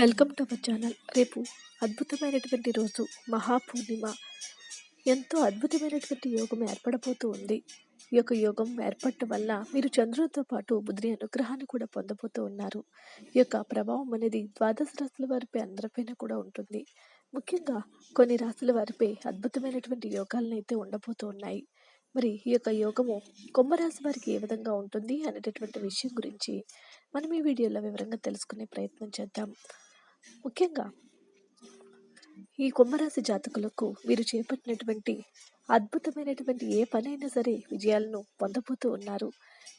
Welcome to our channel. రేపు అద్భుతమైనటువంటి రోజు మహాపూర్ణిమ. ఎంతో అద్భుతమైనటువంటి యోగం ఏర్పడబోతూ ఉంది. ఈ యొక్క యోగం ఏర్పడటం వల్ల మీరు చంద్రునితో పాటు బుధుని అనుగ్రహాన్ని కూడా పొందబోతూ ఉన్నారు. ఈ యొక్క ప్రభావం అనేది ద్వాదశ రాశుల వారిపై అందరిపైన కూడా ఉంటుంది. ముఖ్యంగా కొన్ని రాశుల వారిపై అద్భుతమైనటువంటి యోగాలను అయితే ఉండబోతూ ఉన్నాయి. మరి ఈ యొక్క యోగము కుంభరాశి వారికి ఏ విధంగా ఉంటుంది అనేటటువంటి విషయం గురించి మనం ఈ వీడియోలో వివరంగా తెలుసుకునే ప్రయత్నం చేద్దాం. ముఖ్యంగా ఈ కుంభరాశి జాతకులకు వీరు చేపట్టినటువంటి అద్భుతమైనటువంటి ఏ పనైనా సరే విజయాలను పొందబోతూ ఉన్నారు.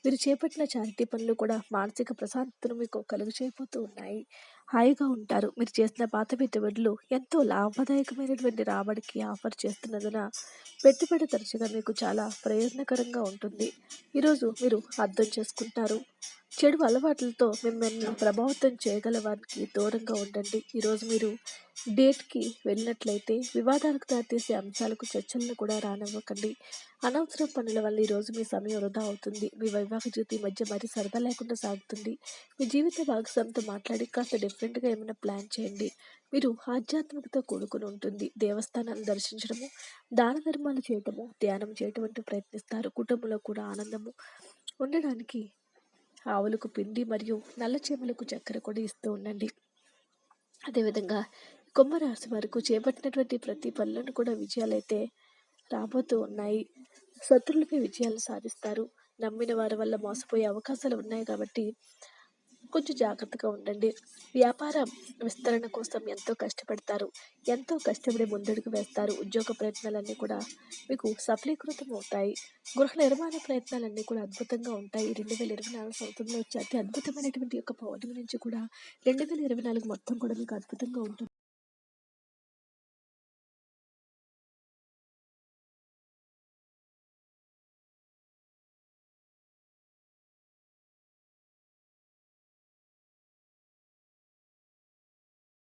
మీరు చేపట్టిన చారిటీ పనులు కూడా మానసిక ప్రశాంతతను మీకు కలుగు చేయబోతూ ఉన్నాయి. హాయిగా ఉంటారు. మీరు చేసిన పాత పెట్టుబడులు ఎంతో లాభదాయకమైనటువంటి రాబడికి ఆఫర్ చేస్తున్నందున పెట్టుబడి తరచుగా మీకు చాలా ప్రయోజనకరంగా ఉంటుంది. ఈరోజు మీరు అర్థం చేసుకుంటారు. చెడు అలవాట్లతో మిమ్మల్ని ప్రభావితం చేయగల వారికి దూరంగా ఉండండి. ఈరోజు మీరు డేట్కి వెళ్ళినట్లయితే వివాదాలకు దారితీసే అంశాలకు చర్చలను కూడా రానివ్వకండి. అనవసరం పనుల వల్ల ఈరోజు మీ సమయం వృధా అవుతుంది. మీ వివాహ జీవితం మధ్య మరీ సరదా లేకుండా సాగుతుంది. మీ జీవిత భాగస్వామితో మాట్లాడి కాస్త డిఫరెంట్గా ఏమైనా ప్లాన్ చేయండి. మీరు ఆధ్యాత్మికత కూడుకుని ఉంటుంది. దేవస్థానాన్ని దర్శించడము దాన ధర్మాలు చేయటము ధ్యానం చేయటం అంటూ ప్రయత్నిస్తారు. కుటుంబంలో కూడా ఆనందము ఉండడానికి ఆవులకు పిండి మరియు నల్ల చేమలకు చక్కెర కూడా ఇస్తూ ఉండండి. అదేవిధంగా కుంభరాశి వరకు చేపట్టినటువంటి ప్రతి పనులను కూడా విజయాలైతే రాబోతూ ఉన్నాయి. శత్రులపై విజయాలు సాధిస్తారు. నమ్మిన వారి వల్ల మోసపోయే అవకాశాలు ఉన్నాయి కాబట్టి కొంచెం జాగ్రత్తగా ఉండండి. వ్యాపార విస్తరణ కోసం ఎంతో కష్టపడతారు. ఎంతో కష్టపడి ముందడుగు వేస్తారు. ఉద్యోగ ప్రయత్నాలన్నీ కూడా మీకు సఫలీకృతం అవుతాయి. గృహ నిర్మాణ ప్రయత్నాలన్నీ కూడా అద్భుతంగా ఉంటాయి. రెండు వేల ఇరవై నాలుగు సంవత్సరంలో వచ్చే అతి అద్భుతమైనటువంటి యొక్క పౌర్ణమి నుంచి కూడా రెండు వేల ఇరవై నాలుగు మొత్తం కూడా మీకు అద్భుతంగా ఉంటుంది.